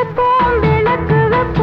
தூக்கத்தோம் விளக்கு வைப்போம்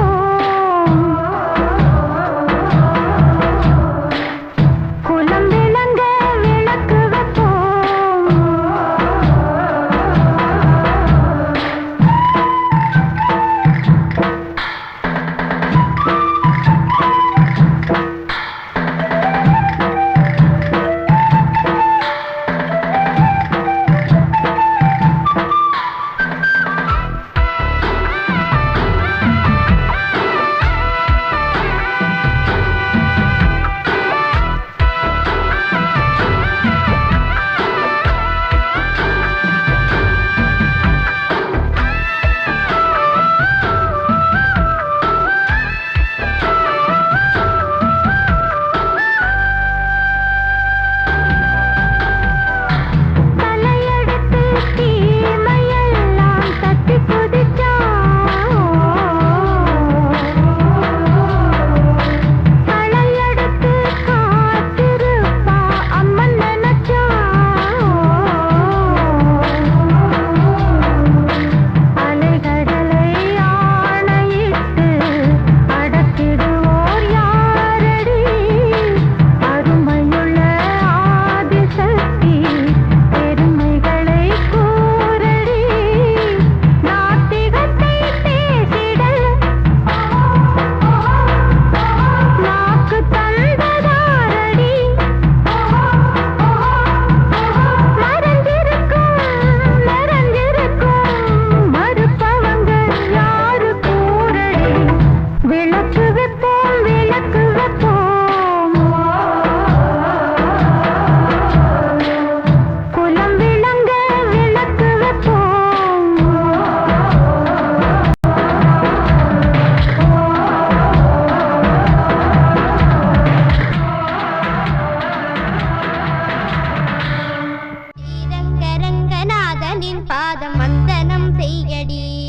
பாதம் வந்தனம் செய்யடி.